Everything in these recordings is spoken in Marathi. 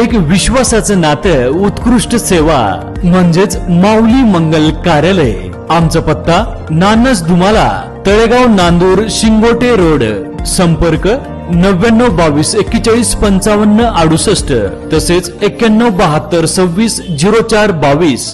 एक विश्वासाचं नातं उत्कृष्ट सेवा म्हणजेच माऊली मंगल कार्यालय. आमचा पत्ता नानस दुमाला तळेगाव नांदूर शिंगोटे रोड. संपर्क नव्याण्णव बावीस एक्केचाळीस पंचावन्न अडुसष्ट. तसेच एक्क्याण्णव बहात्तर सव्वीस झिरो चार बावीस.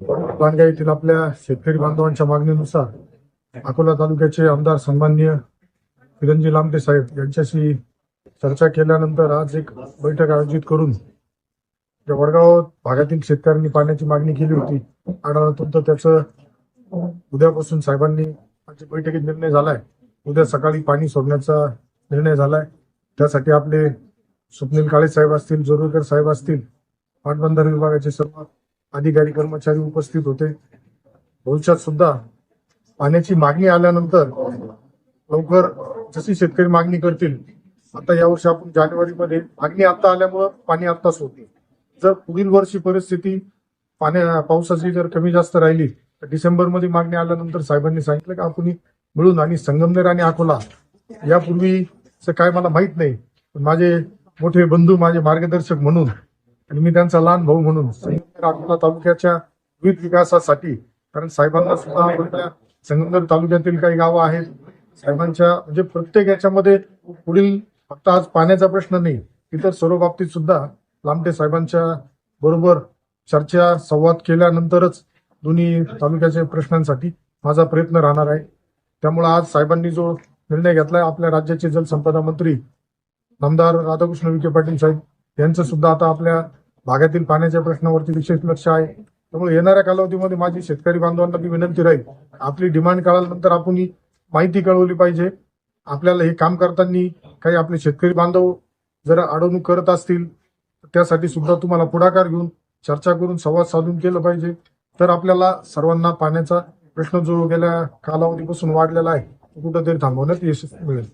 पानगाव येथील आपल्या शेतकरी बांधवांच्या मागणीनुसार अकोला तालुक्याचे आमदार सन्माननीय किरणजी लांबटे साहेब यांच्याशी चर्चा केल्यानंतर आज एक बैठक आयोजित करून त्या वडगाव भागातील शेतकऱ्यांनी पाण्याची मागणी केली होती. आढावातून तर त्याचं उद्यापासून साहेबांनी आजच्या बैठकीत निर्णय झालाय. उद्या सकाळी पाणी सोडण्याचा निर्णय झालाय. त्यासाठी आपले स्वप्नील काळे साहेब असतील जोरवेकर साहेब असतील पाटबंधार विभागाचे सर्व अधिकारी कर्मचारी उपस्थित होते. भविष्यात सुद्धा पाण्याची मागणी आल्यानंतर लवकर जशी शेतकरी मागणी करतील आता यावर्षी आपण जानेवारीमध्ये मागणी आता आल्यामुळं पाणी आत्ताच होते. जर पुढील वर्षी परिस्थिती पाण्या पावसाची जर कमी जास्त राहिली तर डिसेंबरमध्ये मागणी आल्यानंतर साहेबांनी सांगितलं की आपण मिळून आणि संगमनेर आणि अकोला यापूर्वीचं काय मला माहीत नाही. पण माझे मोठे बंधू माझे मार्गदर्शक म्हणून आणि मी त्यांचा लहान भाऊ म्हणून संगमनेर अकोला तालुक्याच्या विविध विकासासाठी कारण साहेबांना सुद्धा संगमनेर तालुक्यातील काही गावं आहेत. साहेबांच्या म्हणजे प्रत्येक याच्यामध्ये पुढील फक्त आज पाण्याचा प्रश्न नाही इतर सर्व बाबतीत सुद्धा लामटे साहेबांच्या बरोबर चर्चा संवाद केल्यानंतरच दोन्ही तालुक्याच्या प्रश्नांसाठी माझा प्रयत्न राहणार आहे. त्यामुळे आज साहेबांनी जो निर्णय घेतलाय आपल्या राज्याचे जलसंपदा मंत्री नामदार राधाकृष्ण विखे पाटील साहेब यांचं सुद्धा आता आपल्या भागातील पाण्याच्या प्रश्नावरती विशेष लक्ष आहे. त्यामुळे येणाऱ्या कालावधीमध्ये माझी शेतकरी बांधवांना मी विनंती राहील आपली डिमांड कळाल्यानंतर आपण माहिती कळवली पाहिजे. आपल्याला हे काम करताना काही आपले शेतकरी बांधव जर अडवणूक करत असतील त्यासाठी सुद्धा तुम्हाला पुढाकार घेऊन चर्चा करून संवाद साधून केलं पाहिजे. तर आपल्याला सर्वांना पाण्याचा प्रश्न जो गेल्या कालावधीपासून वाढलेला आहे तो कुठंतरी थांबवण्यात यशस्वी मिळेल.